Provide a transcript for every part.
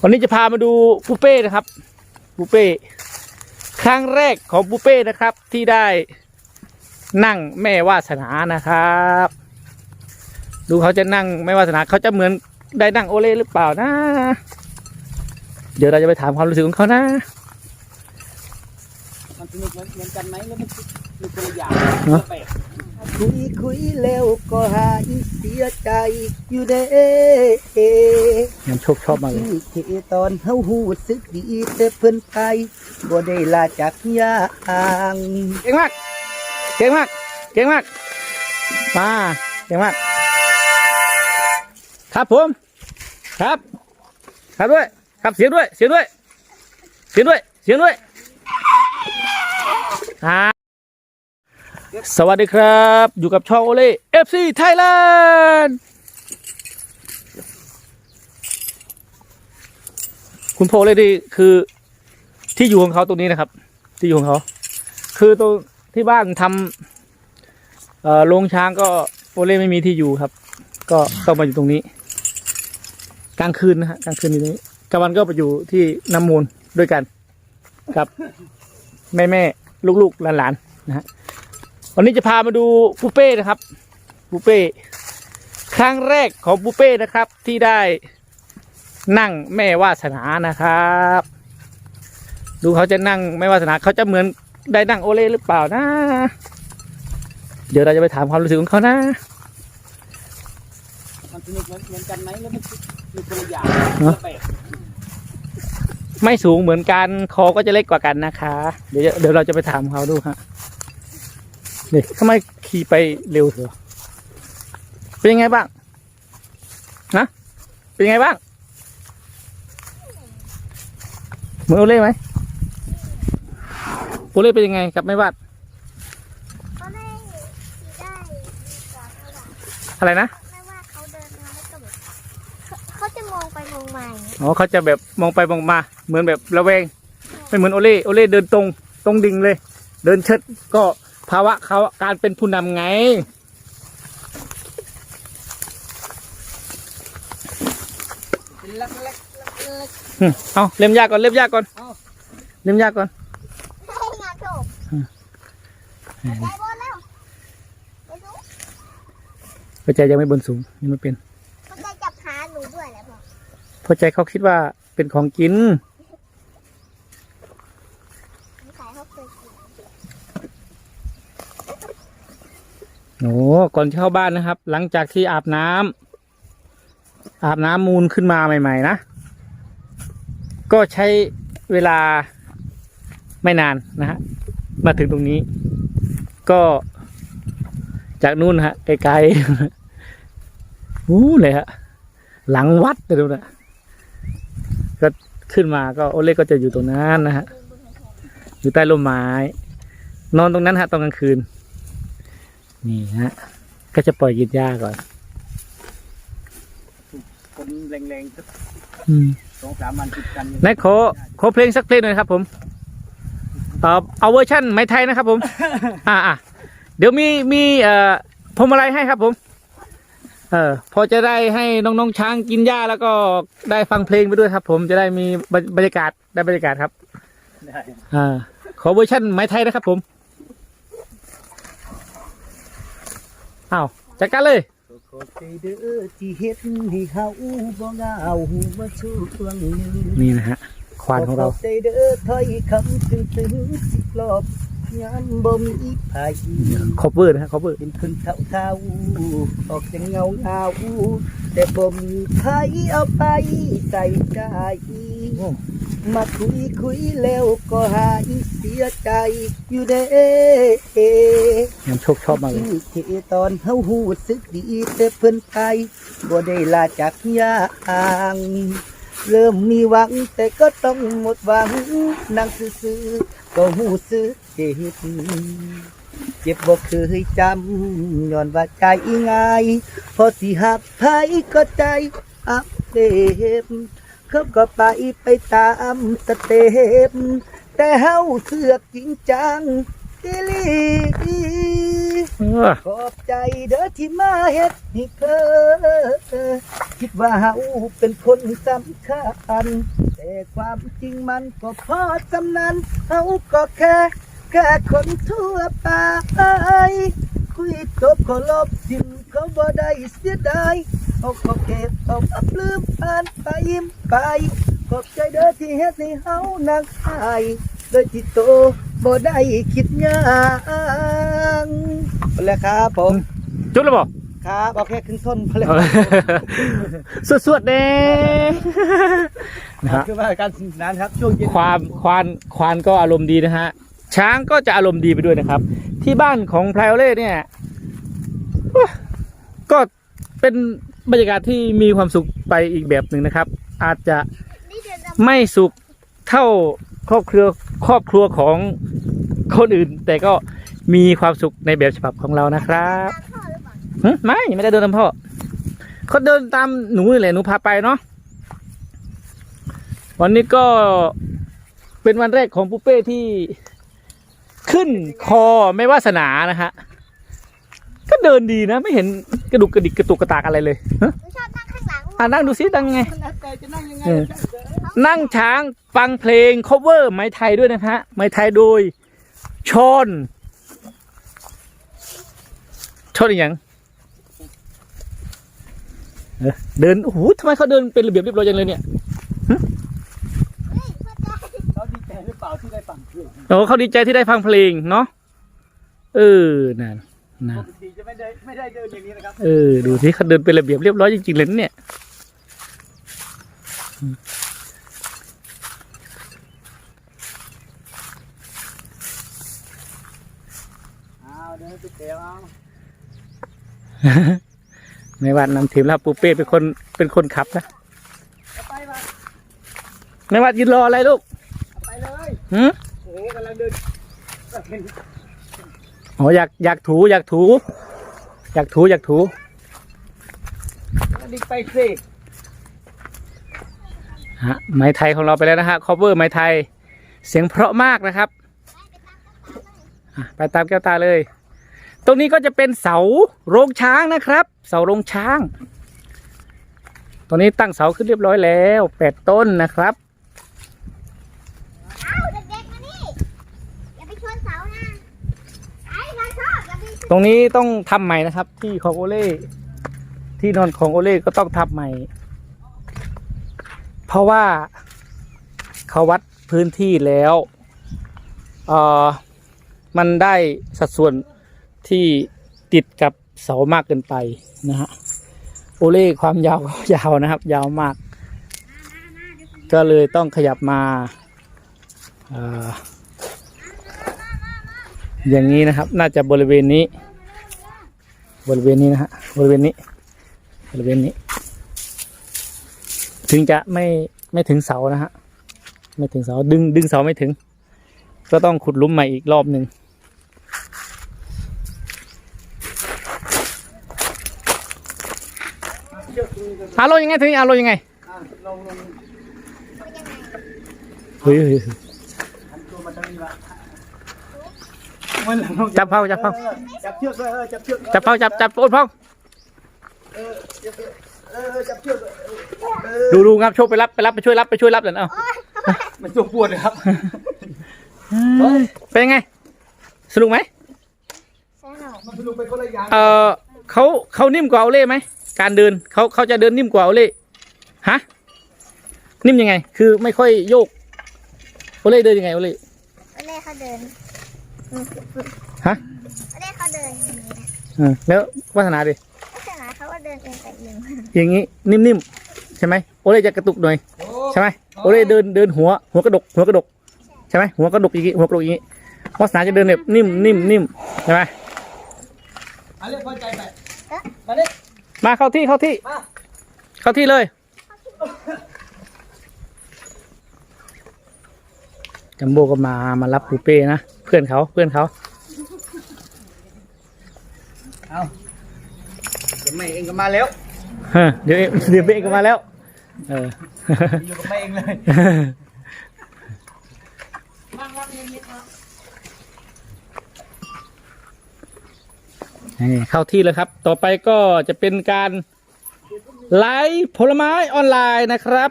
วันนี้จะพามาดูปูเป้นะครับปูเป้ครั้งแรกของปูเป้นะครับ ที่ได้นั่งแม่วาสนานะครับ ดูเขาจะนั่งแม่วาสนาเขาจะเหมือนได้นั่งโอเล่หรือเปล่านะ เดี๋ยวเราจะไปถามความรู้สึกของเขานะมันสนุกเหมือนเหมือนกันไหมแล้วมันมีตัวอย่างเนอะแปลกคุยคุยแล้วก็หายเสียใจอยู่เด้ งั้นโชคชอบมากเลยที่ที่ตอนเฮาหูสึกดีแต่เพิ่นไปบ่ได้ลาจากยางเก่งมาก เก่งมาก เก่งมาก มา เก่งมาก ครับผม ครับ ครับด้วย ครับเสียงด้วย เสียงด้วย เสียงด้วย เสียงด้วยอ่าสวัสดีครับ อยู่กับช่องโอเล่ FC Thailand คุณโพเลยดีคือที่อยู่ของเขาตรงนี้นะครับ ที่อยู่ของเขา คือตรงที่บ้านทำเอ่อโรงช้างก็โอเล่ไม่มีที่อยู่ครับ ก็ต้องมาอยู่ตรงนี้ กลางคืนนะฮะกลางคืนอยู่ตรงนี้กลางวันก็ไปอยู่ที่น้ำมูลด้วยกันครับแม่แม่ลูกลูกหลานหลานๆนะฮะวันนี้จะพามาดูปูเป้นะครับปูเป้ครั้งแรกของปูเป้นะครับ ที่ได้ นั่งแม่วาสนานะครับ ดูเขาจะนั่งแม่วาสนาเขาจะเหมือนได้นั่งโอเล่หรือเปล่านะ เดี๋ยวเราจะไปถามความรู้สึกของเขานะมันสนุกเหมือนเหมือนกันไหมแล้วมันมีตัวอย่างเนอะแปลกไม่สูงเหมือนกันคอก็จะเล็กกว่ากันนะคะ เดี๋ยวเดี๋ยวเราจะไปถามเขาดูฮะนี่ทำไมขี่ไปเร็วเถอะเป็นยังไงบ้างนะเป็นยังไงบ้างเห มือนโอเล่ไหมโอเล่เป็นยังไงกับแม่วาดเขาได้ได้ดีกว่าเท่าไหร่อะไรนะไม่ว่าเขาเดินมาแล้วก็แบบเขาเขาจะมองไปมองมาอย่างเงี้ยอ๋อเขาจะแบบมองไปมองมาเหมือนแบบระแวงไม่เหมือนโอเล่โอเล่เดินตรงตรงดิ่งเลย เดินเชิดก็ภาวะเขาการเป็นผู้นำไง เป็นเล็กเล็ก อืม เอาเล่มยากก่อนเล่มยากก่อนเล่มยากก่อนให้งานจบอืมใจบอลแล้วไปดูหัวใจยังไม่บนสูงยังไม่เป็นเขาจจับขาหนูด้วยแหละพ่อหัวใจเขาคิดว่าเป็นของกินโอ้ก่อนที่เข้าบ้านนะครับ หลังจากที่อาบน้ำอาบน้ำมูลขึ้นมาใหม่ ๆ นะ ก็ใช้เวลาไม่นานนะฮะมาถึงตรงนี้ ก็จากนู่นนะฮะไกลๆอู้เลยฮะหลังวัดเลยดูนะก็ขึ้นมาก็โอเล่ก็จะอยู่ตรงนั้นนะฮะอยู่ใต้ร่มไม้ นอนตรงนั้นฮะตอนกลางคืน นี่ฮะก็จะปล่อยกินหญ้าก่อนคนแรงๆสักอืม สองสามวันติดกันไหนขอขอเพลงสักเพลงหน่อยครับผมเอาเอาเวอร์ชั่นไม้ไทยนะครับผม อ่าอ่าเดี๋ยวมีมีเอ่อพวงมาลัยให้ครับผม เออพอจะได้ให้น้องๆช้างกินหญ้าแล้วก็ได้ฟังเพลงไปด้วยครับ ผมจะได้มีบรรบรรยากาศได้บรรยากาศครับได้อ่าขอเวอร์ชั่นไม้ไทยนะครับผมอ้าวจัดการเลยข อบใจเด้อที่เฮ็ดให้เฮาบ่เหงามาช่วงหนึงนี่นะฮะ ควานของเราขอบใจเด้อถ้อยคำถึงถึงสิบรอบยามบ่มีไผคอเวอร์นะฮะคอเวอร์เป็นคนเท่าเท่าๆออกจากเงาเงาๆแต่บ่มีใครเอาไปใส่ใจ มาคุยคุยแล้วก็หายเสียใจอยู่เด้ยังโชคชอบมากเลยที่ที่ตอนเฮาหูสึกดีแต่เพิ่นไปบ่ได้ลาจากยางเริ่มมีหวังแต่ก็ต้องหมดหวังนั่งซื่อๆก็หูสึกเจ็บเจ็บบ่เคยจำย้อนว่าใจง่าย พอสิหักไผก็ใจอักเสบ เขาก็ไปไปตามสเต็ปแต่เฮาเสือกจริงจังอีหลีเออขอบใจเด้อที่มาเฮ็ดให้เธอคิดว่าเฮาเป็นคนสำคัญ แต่ความจริงมันก็พอสำนั้นเฮาก็แค่แค่คนทั่วไปคุยจบก็ลบทิมเขาบ่ได้เสียดาย เอกเก็บเอาอับลืมผ่านไปยิ้มไปขอบใจเด้อที่เฮ็ดให้เฮานักอายโดยที่โตบ่ได้คิดหยังเอาแล้วครับผมจุดแล้วบอกครับเอาแค่ครึ่งท่อนพอแล้วสวดๆเด้นะฮะคือว่าการสนุกสนานครับช่วงเย็นความควานควานก็อารมณ์ดีนะฮะช้างก็จะอารมณ์ดีไปด้วยนะครับ ที่บ้านของไพรเล่เนี่ย ก็เป็น บรรยากาศที่มีความสุขไปอีกแบบหนึ่งนะครับ อาจจะไม่สุขเท่าครอบครัวครอบครัวของคนอื่น แต่ก็มีความสุขในแบบฉบับของเรานะครับตามพ่อหรือเปล่าหึไม่ไม่ได้เดินตามพ่อเขาเดินตามหนูนี่แหละหนูพาไปเนาะวันนี้ก็เป็นวันแรกของปุเป้ที่ขึ้นคอไม่วาสนานะฮะก็เดินดีนะ ไม่เห็น กระดุกกระดิกกระตุกกระตากอะไรเลยฮะหนูชอบนั่งข้างหลังอ่านั่งดูซินั่งไง แล้วแต่จะนั่งยังไงเออ นั่งช้างฟังเพลง cover ไม้ไทยด้วยนะฮะไม้ไทยโดยชอนชอนอีกอย่างเออเดินโอ้โหทำไมเขาเดินเป็นระเบียบเรียบร้อยจังเลยเนี่ยเฮ้ยพ่อใจเขาดีใจหรือเปล่าที่ได้ฟังเพลงโอ้เขาดีใจที่ได้ฟังเพลงเนาะเออนั่นนั่ปนกติจะ ไม่ได้ไม่ได้เดินอย่างนี้นะครับ เออ ดูที่เขาเดินเป็นระเบียบเรียบร้อยจริงๆเลยนะเนี่ยอ้าวเดินไปเตะเอาไม่ว่านำทีมแล้วปูเป้เป็นคนเป็นคนขับนะเอาไปมาไม่ว่ายืนรออะไรลูกเอาไปเลยหืมโอ้โหกำลังเดินเห็น อ๋ออยากอยากถูอยากถู อยากถูอยากถูดิไปสิฮะไม้ไทยของเราไปแล้วนะฮะ cover ไม้ไทย เสียงเพราะมากนะครับอะไปตามแก้วตาเลย ตรงนี้ก็จะเป็นเสาโรงช้างนะครับ เสาโรงช้างตอนนี้ตั้งเสาขึ้นเรียบร้อยแล้วแปดต้นนะครับ เอ้าเด็กๆมานี่อย่าไปชนเสานะไอ้เราชอบอย่าไปชน ตรงนี้ต้องทำใหม่นะครับ ที่ของโอเล่ที่นอนของโอเล่ก็ต้องทำใหม่ เพราะว่าเขาวัดพื้นที่แล้วเออมันได้สัดส่วนที่ติดกับเสามากเกินไปนะฮะโอเล่ความยาวก็ยาวนะครับ ยาวมาก ก็เลยต้องขยับมาอ่อ อย่างนี้นะครับ น่าจะบริเวณนี้ บริเวณนี้นะฮะบริเวณนี้ บริเวณนี้ ถึงจะไม่ไม่ถึงเสานะฮะไม่ถึงเสาดึงดึงเสาไม่ถึง ก็ต้องขุดหลุมใหม่อีกรอบหนึ่งอาลงยังไงถึงอาลงยังไงอะลงลงเฮ้ยเฮ้ย เฮ้ยหันตัวมาทางนี้ละมันหลังลงจับเผาจับเผา ออจับเชือกด้วยเออจับเชือกจับเผาจับจับโอนพ่อเออจับเชือกเออจับเชือกด้วยเออดูดูครับโชคไปรับไปรับไปช่วยรับไปช่วยรับเลยเอามันตัวปวดเลยครับเป็นยังไง สนุกไหมสนุกมันสนุกไปคนละอย่างเออเขาเขานิ่มกว่าโอเล่ไหมการเดินเขาเขาจะเดินนิ่มกว่าโอเล่ฮะนิ่มยังไง คือไม่ค่อยโยกโอเล่เดินยังไงโอเล่ วันแรกเขาเดิน ฮะวันแรกเขาเดินอย่างนี้นะอืมแล้ววาสนาดิลักษณะเขาก็เดินเองแต่เองอย่างนี้นิ่มๆใช่ไหมโอเล่จะกระตุกหน่อยโอ้ใช่ไหมโอเล่เดินเดินหัวหัวกระดกหัวกระดกใช่ไหมหัวกระดกอย่างนี้หัวกระดกอย่างนี้วาสนาจะเดินแบบนิ่มนิ่มนิ่มใช่ไหมอันเรียกพอใจไปมาดิมาเข้าที่เข้าที่ มาเข้าที่เลยจัมโบ้ก็มามารับปูเป้นะ เพื่อนเขาเพื่อนเขาเอาเดี๋ยวแม่เองก็มาแล้วเฮ้อเดี๋ยวเองเดี๋ยวเป้ก็มาแล้ว เออ อยู่กับแม่เองเลยโนี่เข้าที่แล้วครับ ต่อไปก็จะเป็นการไลฟ์ผลไม้ออนไลน์นะครับ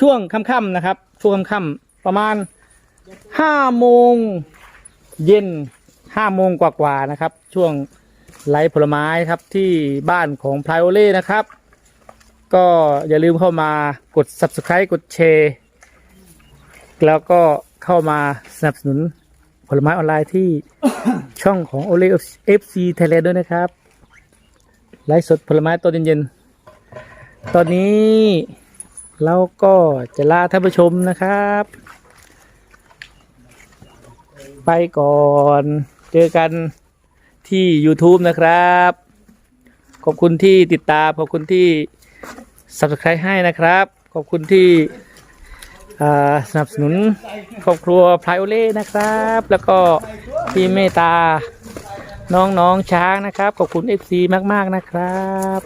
ช่วงค่ำๆนะครับ ช่วงค่ำๆประมาณห้าโมง เย็นห้าโมงกว่าๆนะครับ ช่วงไลฟ์ผลไม้ครับที่บ้านของพลายโอเล่นะครับ ก็อย่าลืมเข้ามากด subscribe กดแชร์แล้วก็เข้ามาสนับสนุนผลไม้ออนไลน์ที่ช่องของโอเล่เอฟซีไทยแลนด์ด้วยนะครับ ไลฟ์สดผลไม้ตอนเย็นๆ ตอนนี้เราก็จะลาท่านผู้ชมนะครับ ไปก่อน เจอกันที่ YouTube นะครับ ขอบคุณที่ติดตาม ขอบคุณที่ subscribe ให้นะครับ ขอบคุณที่สนับสนุนครอบครัวพลายโอเล่นะครับ แล้วก็ที่เมตตาน้องๆช้างนะครับ ขอบคุณ FC มาก ๆ นะครับ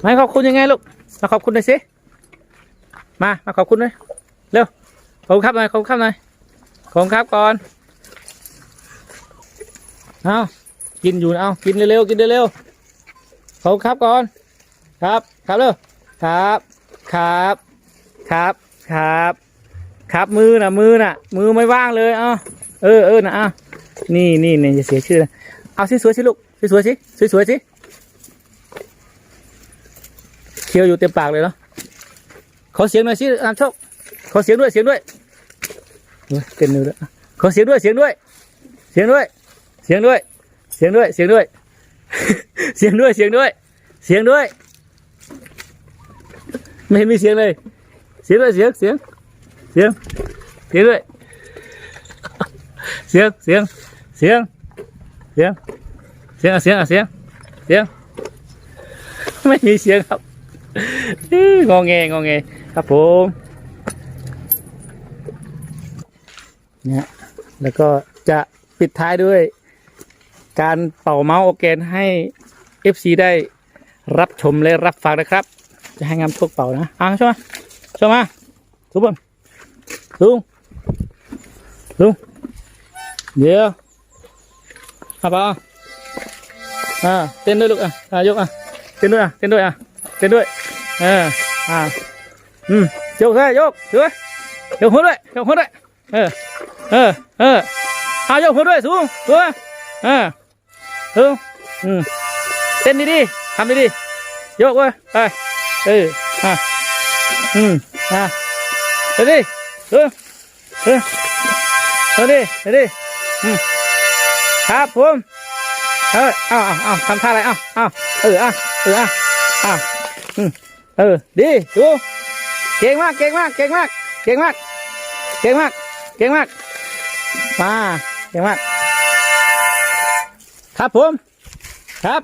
ไม่ขอบคุณยังไงลูก มาขอบคุณหน่อยสิ มา มาขอบคุณหน่อย เร็ว ขอบคุณครับหน่อย ขอบคุณครับหน่อย คุณครับก่อน เอากินอยู่นะเอากินเร็วๆกินเร็วๆขอบคุณครับก่อน ครับ ครับเร็วครับ ครับ ครับ ครับ ครับมือน่ะ มือน่ะ มือไม่ว่างเลยเอะเออเออนะอะนี่นี่เนี่ยจะเสียชื่อนะเอาสวยๆสิลูกสวยๆสิสวยๆสิเคี้ยวอยู่เต็มปากเลยเนาะขอเสียงหน่อยสินำโชคขอเสียงด้วยเสียงด้วย เฮ้ยเต้นอยู่ด้วยขอเสียงด้วยเสียงด้วย เสียงด้วย เสียงด้วย เสียงด้วย เสียงด้วย เสียงด้วย เสียงด้วย เสียงด้วย ไม่เห็นมีเสียงเลย เสียงด้วย เสียง เสียง เสียง เสียงด้วย เสียง เสียง เสียง เสียง เสียงเสียงเสียง เสียง ไม่มีเสียงครับอื้องอแงงอแงครับผม เนี่ยแล้วก็จะปิดท้ายด้วย การเป่าเมาส์โอแกนให้ FC ได้รับชมและรับฟังนะครับ จะให้งามพวกเป่านะอะชมมาชมมาทุกคนลุงลุงเดี๋ยวเอาเปล่าอ่าเต้นด้วยลูกอะอะยกอะเต้นด้วยอะเต้นด้วยอะเต้นด้วยเอออ่าอืมยกเลยยกยกเลยยกหัวด้วยยกหัวด้วยเออ เออเออเอายกหัวด้วยสูงสูงเออสูงอืมเต้นดีๆทำดีๆยกเว้ยไปเอออะอืมอะเดี๋ยวดิเออเออเดี๋ยวดิเดี๋ยวดิอืมครับผมเออเอาเอาเอาทำท่าอะไรเอาเอาเอออะเอออะอะอืมเออดีดูเก่งมากเก่งมากเก่งมากเก่งมากเก่งมากเก่งมาก มาเก่งมากครับผม ครับ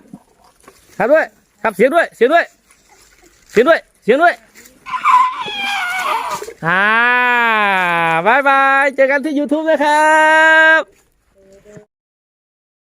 ครับด้วย ครับเสียงด้วย เสียงด้วย เสียงด้วย เสียงด้วยอ่าบายบาย เจอกันที่ YouTube นะครับ